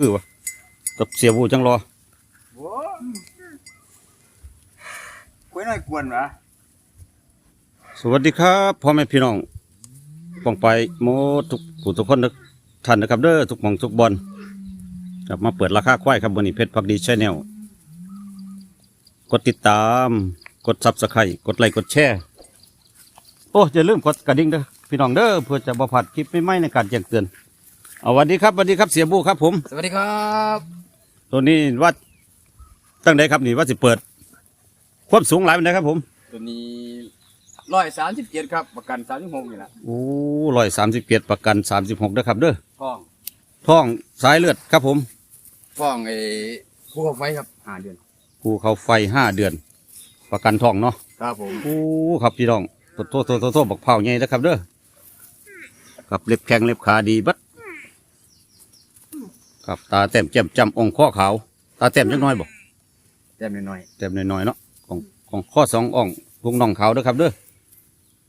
คือวะกับเสียบูจังรอโว้คุยหน่อยกวนวะสวัสดีครับพ่อแม่พี่น้องป้องไปโมทุกผู้ทุกคนทุกท่านนะครับเด้อทุกหมองทุกบอลกลับมาเปิดราคาควายครับวันนี้เพชรพักดีชแนลกดติดตาม กดซับสไครต์กดไลค์กดแชร์โอ้อย่าลืมกดกระดิ่งเด้อพี่น้องเด้อเพื่อจะบ่พลาดคลิปใหม่ๆในการแจ้งเตือน เอาสวัสดีครับสวัสดีครับเสียบูครับ ผม สวัสดีครับตัวนี้ว่าตั้งใดครับนี่ว่าสิเปิด ความสูงหลายเป็นไดครับผม ตัวนี้ร้อยสามสิบเจ็ดครับประกันสามสิบหกนี่แหละโอ้ร้อยสามสิบเกียรประกันสามสิบหกนะครับเด้อท้องท้องสายเลือดครับผมท้องไอ้ผู้เข้าไฟครับห้าเดือนภูเขาไฟห้าเดือน ประกันท้องเนาะครับผมโอ้ครับพี่น้องโทษโทษโทษโทษโทษบอกเผาใหญ่นะครับเด้อกับเล็บแข็งเล็บขาดีเบัด ครับตาแต้มแจ่มจำองค์ข้อขาว ตาแต้มจักหน้อยบอกแต้มน้อยแต้มน้อยๆเนาะของของข้อสองอ่องพุงน่องขาวเด้อครับเด้อ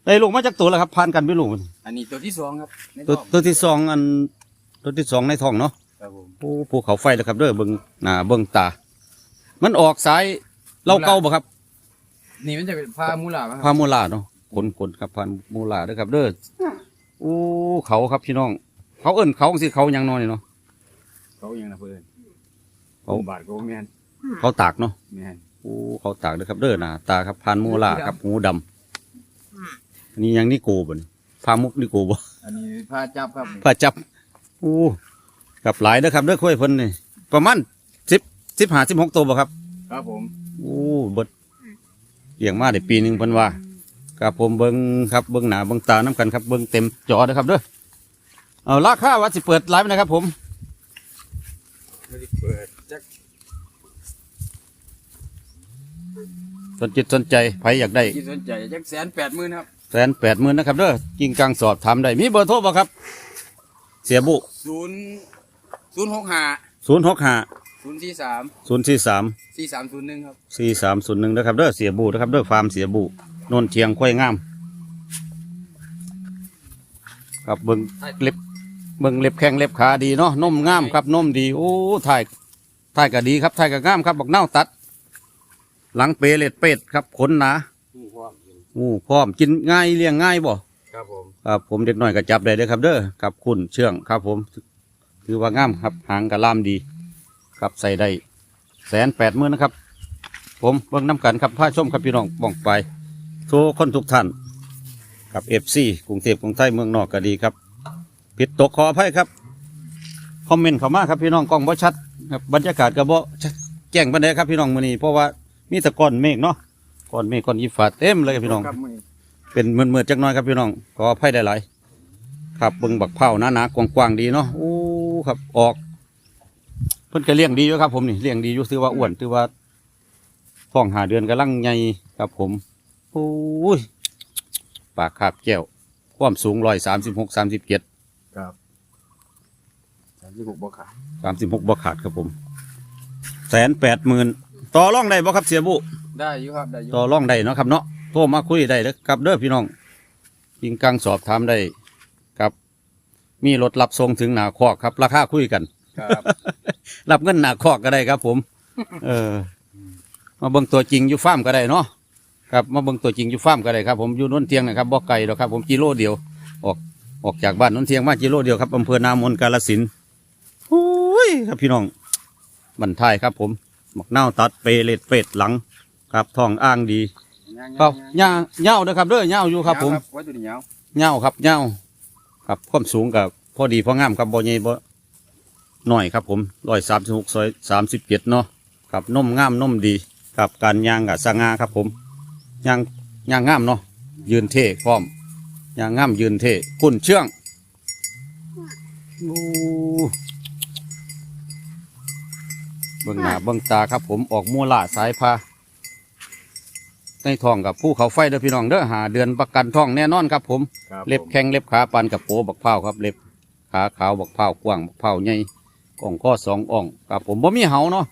ได้ลูกมาจากตัวแล้วครับผ่านกันไม่ลูกมันๆอันนี้ตัวที่สองครับในตัวท้องตัวที่สองอันตัวที่สองในท้องเนาะ ครับผมโอ้ภูเขาไฟแล้วครับเด้อเบิ่งหน้าเบิ่งตา มันออกสายเหล่าเก่าบ่ครับนี่มันจะเป็นพามูลาครับพาโมลาเนาะขนขนครับพาโมลาเด้อครับเด้อโอ้เขาครับพี่น้อง เขาเอิ้นเขาสิเขาหยังนอนนี่เนาะ เขายังนะเพื่อนเขา บาทก็แมนเขาตากเนาะแมนโอ้เขาตากเด้อครับเด้อหน้าตาครับพานโมลาครับหูดำอันนี้ยังนี่โกบ่นี่พามุกนี่โกบ่อันนี้พาจับครับนี่พาจับโอ้กับหลายเด้อครับเด้อคุยเพิ่นนี่ประมาณ10 15 16ตัวบ่ครับ ครับผมโอ้เบิดเลี้ยงมาได้ปีหนึ่งเพิ่นว่าครับผมเบิ้งครับเบิ้งหน้าเบิ้งตาน้ำกันครับเบิ้งเต็มจอนะครับเด้อเอาราคาว่าสิเปิดไลฟ์นะครับผม ไม่ได้เปิดจักสนจิตสนใจใครอยากได้ที่สนใจจักแสนแปดหมื่นครับแสนแปดหมื่นนะครับเด้อกิ่งกลางสอบถามได้ มีเบอร์โทรบ่ครับ เสียบุศูนย์ศูนย์หกห้าศูนย์หกห้าศูนย์สี่สามศูนย์สี่สามสี่สามศูนย์หนึ่งครับสี่สามศูนย์หนึ่งนะครับเด้อเสียบุนะครับเด้อฟาร์มเสียบุโนนเทียงค่อยงาม ครับเบิ้งเล็บ เบิ้งเล็บแข้งเล็บขาดีเนาะนมงามครับนมดีโอ้ถ่ายถ่ายก็ดีครับถ่ายก็งามครับบอกเน่าตัด หลังเปรตเป็ดครับขนหนาอู้พร้อมกินง่ายเลี้ยงง่ายบ่ครับผมครับผมเด็กน้อยก็จับได้เลยครับ เด้อครับคุณเชื่องครับ ผมถือว่างามครับหางกระลามดีครับใส่ได้แสนแปดหมื่นนะครับ ผมเบิ่งน้ำกันครับผ้าชมครับพี่น้องบ้องไปโทรคนทุกท่านกับเอฟซีกรุงเทพกรุงไทยเมืองนอกก็ดีครับ ผิดตกขออภัยครับ คอมเมนต์เข้ามาครับพี่น้องกล้องบ่ชัดครับบรรยากาศก็บ่ชัดแจ้งบันไดครับพี่น้องมื้อนี้เพราะว่ามีแต่ก้อนเมฆเนาะก้อนเมฆก้อนยีฟ้าเต็มเลยครับพี่น้องครับมือเป็นเมือๆจักหน้อยครับพี่น้องขออภัยได้หลายๆครับเบิ่งบักเผาหนาๆกว้างๆดีเนาะโอ้ครับออก เพิ่นก็เลี้ยงดีอยู่ครับ ผมนี่เลี้ยงดีอยู่ถือว่าอ้วนถือว่าท้องหาเดือนกำลังใหญ่ครับผมโอ้ยปากคาบแก้วความสูงร้อยสามสิบหกสามสิบเจ็ด ครับสามสิบหกบวกขาสามสิบหกบ่ขาดครับผมแสนแปดหมื่นต่อร่องได้บ่ครับเสียบุได้อยู่ครับได้อยู่ต่อร่องได้เนาะครับเนาะโทรมาคุยได้เด้อครับเด้อพี่น้องยิงกังสอบถามได้ครับ มีรถรับส่งถึงหนาคอกครับ ราคาคุยกัน ครับรับเงินหนาคอกก็ได้ครับ ผม เออ มาเบิ่งตัวจริงอยู่ฟาร์มก็ได้เนาะครับมาเบิ่งตัวจริงอยู่ฟาร์มก็ได้ครับ ผมอยู่นนเทียงนะครับบ่ไกลหรอกครับ ผมกิโลเดียวออก ออกจากบ้านนนเทียงมากิโลเดียวครับอำเภอนามนกาลสินธุ์โอ้ยครับพี่น้องบันทายครับ ผมหมักเน่าวตัดเปเล็ดเป็ดหลังครับท้องอ้างดีครับเหย้าเหย้าเด้อครับเด้อเหย้าอยู่ครับผมไว้ตัวนี้ยาวเหย้าครับเหย้าครับความสูงกับพอดีพองามครับบ่ใหญ่บ่น้อยครับผมร้อยสามสิบหกซอยสามสิบเจ็ดเนาะครับนมงามนมดีกับการย่างกับสง่าครับผมย่างย่างงามเนาะยืนเท่พร้อม ย่างงามยืนเท่คุณเชื่องโอ้เบื้องหน้าเบื้องตาครับ ผมออกมูล่าสายพาในท้องกับผู้เขาไฟเด้อพี่น้องเด้อหาเดือนประกันท้องแน่นอนครับ ผม ครับเล็บผมแข้งเล็บขาปานกับโปบักเผาวครับ เล็บขาขาวบักเผาวกว้างบักเผาวใหญ่อ่องข้อสองอ่องครับผมบ่มีเหาเนาะ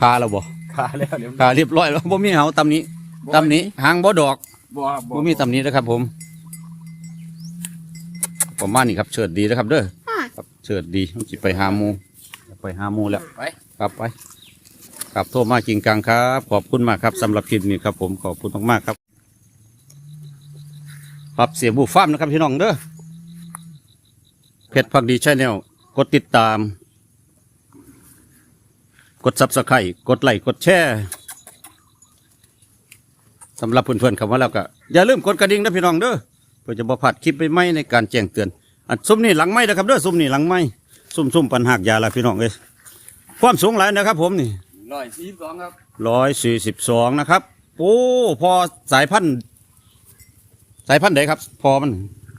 ขาแล้วบ่ขาแล้วเดี๋ยวขาเรียบร้อยแล้วบ่มีเหาตำหนี้ตำหนี้หางบ่ดอก บ่ครับบ่มีตำหนี้นะครับผม ประมาณนี้ครับเชิดดีนะครับเด้อครับเชิดดีมันสิไปหาหมูไปหาหมูแล้วไปครับไปครับโทษมาจริงกลางครับ ขอบคุณมากครับสำหรับคลิปนี้ครับ ผมขอบคุณมากๆครับ ครับเสียบูฟาร์มนะครับพี่น้องเด้อเพชรพักดีชแนลกดติดตาม กดซับสไครต์กดไลค์กดแชร์ สำหรับเพื่อนๆคำว่าแล้วก็อย่าลืมกดกระดิ่งนะพี่น้องเด้อเพื่อจะบ่พลาดคลิปใหม่ๆในการแจ้งเตือนอันซุ่มนี่หลังไม้นะครับเด้อซุ่มนี่หลังไม้ซุ่มซุ่มปันหักยาละพี่น้องเอ้ยความสูงหลายนะครับ ผมนี่ร้อยสี่สิบสองครับร้อยสี่สิบสองนะครับ โอ้พอสายพันธุ์สายพันธุ์ใดครับ พอมัน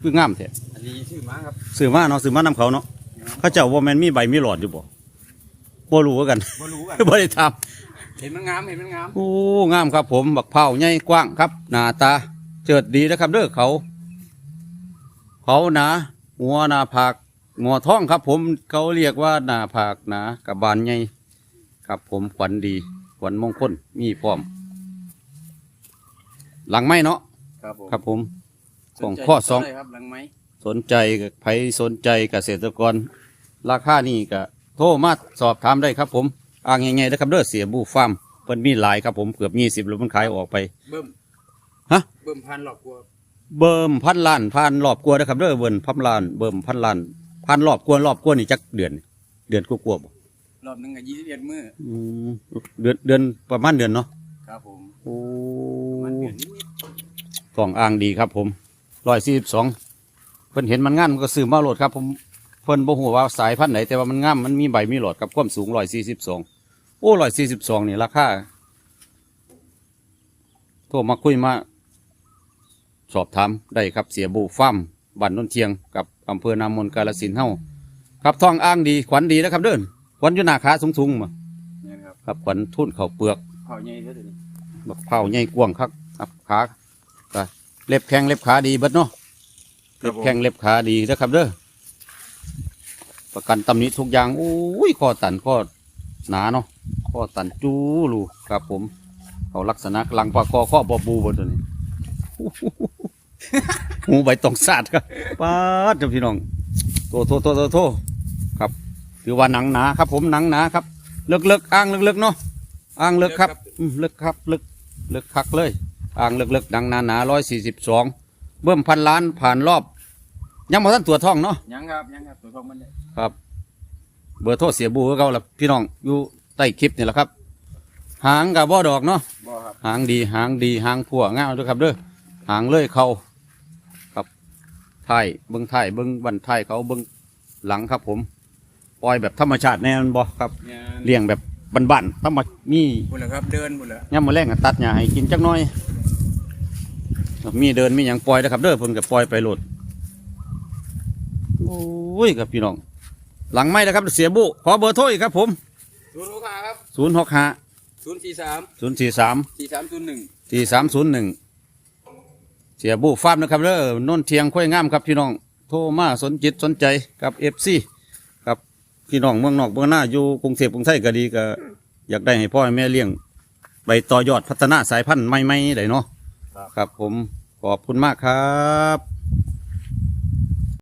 คืองามแท้อันนี้ชื่อม้าครับซื้อมาเนาะซื้อมานำเขาเนาะเขาเจ้าว่าแมนมีใบมีหลอดอยู่บ่บ่รู้คือกันบ่รู้กันบ่ได้ท เห็นมันงามเห็นมันงามำโอ้งามครับผมบักเผาใหญ่กว้างครับ หน้าตา เจิดดีนะครับเด้อเขา เขาหนาหัวหน้าผากหัวท้องครับ ผมเขาเรียกว่าหน้าผากหนากับบานใหญ่ครับผมขวัญดีขวัญมงคลมีพร้อม หลังไม้เนาะครับผมครับผมสนใจข้อสองเท่าไหร่ครับหลังไหมสนใจกับใครสนใจเกษตรกร ราคานี่ก็โทรมาสอบถามได้ครับผม อ่างยังไงนะครับเด้อเสียบูฟาร์มเพิ่นมีหลายครับผมเกือบยี่สิบแล้วมันขายออกไป เบิ่มฮะ เบิ่มพันหลอกกลัวเบิ่มพันล้านพันรอบกลัวนะครับเด้อเบิ่มพันล้านเบิ่มพันล้านพันรอบกลัวรอบกลัวนี่จักเดือน เดือนกลัวาๆบ่รอบหนึงก็ยี่สิบเอ็ดมื้ออืมเดือนเดือนประมาณเดือนเนาะครับผมโอ้มันเดือนนิดสองอ่างดีครับผมร้อยสี่สิบสองเพิ่นเห็นมันงามมันก็ซื้อมาโหลดครับผมเพิ่นบ่ฮู้ว่าสายพันธุ์ไหนแต่ว่ามันงามมันมีใบมีหลอดกับความสูงร้อยสี่สิบสอง โอ้ร้อยสี่สิบสองนี่ราคาโทรมาคุยมา สอบถามได้ครับเสียบูฟาร์มบ้านนนเทียงกับอำเภอนามนกาลสินธุ์เฮาครับทองอ่างดีขวัญดีนะครับเดินขวัญอยู่หน้าขาสูงๆมาๆเนี่ยครับครับขวัญทุ่นเข่าวเปลือกเผาใหญ่เท่านี้บักเผาใหญ่กว้างครับครับขาก็เล็บแข้งเล็บขาดีเบิดเนาะเล็บแข้งเล็บขาดีนะครับเด้อประกันตำหนิทุกอย่างอุ้ยข้อตันข้อหนาเนาะ ข้อตันจูรูครับผม เขาลักษณะกลางปลาคอข้อบอบูบนตัวนี้หูใบตองสาดครับป้าดเจ้าพี่น้องโตโตโตโตโตครับถือว่าหนังหนาครับ ผมหนังหนาครับ เลิกเลิกอ้างเลิกเลิกเนาะอ้างเลิกครับอืมเลิกครับเลิกเลิกคักเลยอ้างเลิกเลิกดังหนาหนาร้อยสี่สิบสองเบิ่มพันล้านผ่านรอบ ยังบ่ทันตัวจท่องเนาะยังครับยังครับตัวทองมันเนี่ยครับ เบอร์โทรเสียบูคือเขาละพี่น้องอยู่ ใต้คลิปนี่แหละครับ หางกับบ่ดอกเนาะบ่ครับหางดีหางดีหางผัวงามด้วยครับเด้อหางเลยเขาครับท้ายเบิ้งท้ายเบิ้งบันท้ายเขาเบิ้งหลังครับ ผมปล่อยแบบธรรมชาติแน่นบ่ครับเนี่ยเลี้ยงแบบบ้านๆธรรมมีบุญละครับ เดินบุญละย่ามมาแรงก็ตัดหญ้าให้กินจักหน่อยมีเดินมีอย่างปล่อยนะครับ เด้อเพิ่นก็ปล่อยไปโหลดโอ้ยครับพี่น้อง หลังไม้นะครับ เสียบุขอเบอร์โทรอีกครับผม ศูนย์หกห้าครับศูนย์หกห้าศูนย์สี่สามศูนย์สี่สามสี่สามศูนย์หนึ่งสี่สามศูนย์หนึ่งเสียบุฟาร์มนะครับเด้อโนนเทียงค่อยงามครับพี่น้องโทรมาสนจิตสนใจกับเอฟซีครับพี่น้องเมืองนอกเมืองหน้าอยู่กรุงเทพกรุงไทยก็ดีก็อยากได้ให้พ่อให้แม่เลี้ยงไปต่อยอดพัฒนาสายพันธุ์ใหม่ๆได้เนาะครับผมขอบคุณมากครับ